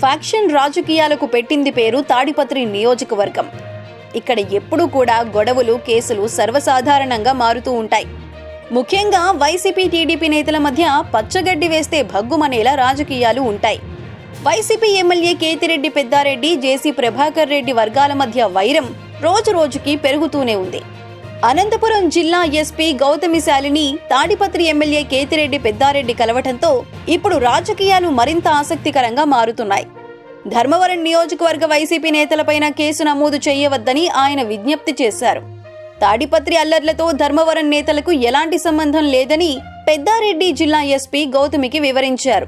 Faction రాజకీయాలకు పెట్టింది పేరు తాడిపత్రి నియోజకవర్గం. ఇక్కడ ఎప్పుడూ కూడా గొడవలు కేసులు సర్వసాధారణంగా మారుతూ ఉంటాయి. ముఖ్యంగా వైసీపీ టీడీపీ నేతల మధ్య పచ్చగడ్డి వేస్తే భగ్గుమనేలా రాజకీయాలు ఉంటాయి. YCP MLA Kethireddy Peddareddy JC Prabhakar Reddy వర్గాల మధ్య వైరం రోజు రోజుకి పెరుగుతూనే ఉంది. అనంతపురం జిల్లా ఎస్పీ గౌతమి శాలిని తాడిపత్రి ఎమ్మెల్యే కేతిరెడ్డి పెద్దారెడ్డి కలవటంతో ఇప్పుడు రాజకీయాలు మరింత ఆసక్తికరంగా మారుతున్నాయి. ధర్మవరం నియోజకవర్గ వైసీపీ నేతలపైన కేసు నమోదు చేయవద్దని ఆయన విజ్ఞప్తి చేశారు. తాడిపత్రి అల్లర్లతో ధర్మవరం నేతలకు ఎలాంటి సంబంధం లేదని పెద్దారెడ్డి జిల్లా ఎస్పీ గౌతమికి వివరించారు.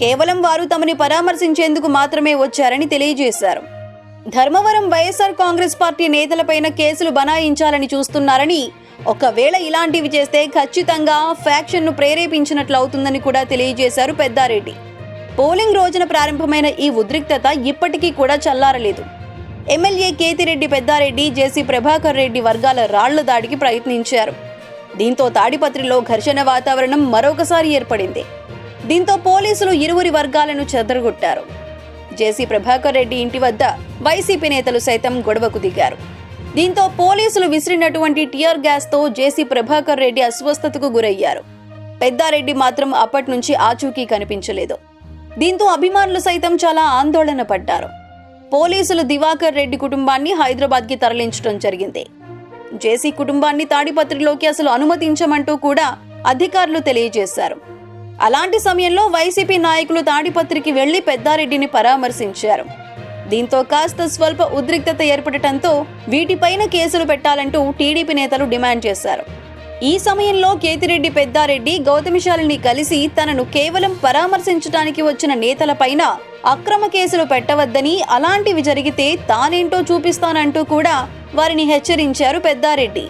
కేవలం వారు తమని పరామర్శించేందుకు మాత్రమే వచ్చారని తెలియజేశారు. ధర్మవరం వైఎస్ఆర్ కాంగ్రెస్ పార్టీ నేతలపైన కేసులు బనాయించాలని చూస్తున్నారని ఒకవేళ ఇలాంటివి చేస్తే ఖచ్చితంగా ఫ్యాక్షన్ను ప్రేరేపించినట్లు అవుతుందని కూడా తెలియజేశారు పెద్దారెడ్డి. పోలింగ్ రోజున ప్రారంభమైన ఈ ఉద్రిక్తత ఇప్పటికీ కూడా చల్లారలేదు. ఎమ్మెల్యే కేతిరెడ్డి పెద్దారెడ్డి జేసీ ప్రభాకర్ రెడ్డి వర్గాల రాళ్ళ దాడికి ప్రయత్నించారు. దీంతో తాడిపత్రిలో ఘర్షణ వాతావరణం మరొకసారి ఏర్పడింది. దీంతో పోలీసులు ఇరువురి వర్గాలను చెదరగొట్టారు. జేసీ ప్రభాకర్ రెడ్డి ఇంటి వద్ద వైసీపీ నేతలు సైతం గొడవకు దిగారు. దీంతో పోలీసులు విసిరినటువంటి టియర్ గ్యాస్తో జేసీ ప్రభాకర్ రెడ్డి అస్వస్థతకు గురయ్యారు. పెద్దారెడ్డి మాత్రం అప్పటి నుంచి ఆచూకీ కనిపించలేదు. దీంతో అభిమానులు సైతం చాలా ఆందోళన పడ్డారు. పోలీసులు దివాకర్ రెడ్డి కుటుంబాన్ని హైదరాబాద్కి తరలించడం జరిగింది. జేసీ కుటుంబాన్ని తాడిపత్రిలోకి అసలు అనుమతించమంటూ కూడా అధికారులు తెలియజేశారు. అలాంటి సమయంలో వైసీపీ నాయకులు తాడిపత్రికి వెళ్ళి పెద్దారెడ్డిని పరామర్శించారు. దీంతో కాస్త స్వల్ప ఉద్రిక్తత ఏర్పడటంతో వీటిపైన కేసులు పెట్టాలంటూ టీడీపీ నేతలు డిమాండ్ చేశారు. ఈ సమయంలో కేతిరెడ్డి పెద్దారెడ్డి గౌతమిశాలిని కలిసి తనను కేవలం పరామర్శించడానికి వచ్చిన నేతలపైన అక్రమ కేసులు పెట్టవద్దని అలాంటివి జరిగితే తానేంటో చూపిస్తానంటూ కూడా వారిని హెచ్చరించారు పెద్దారెడ్డి.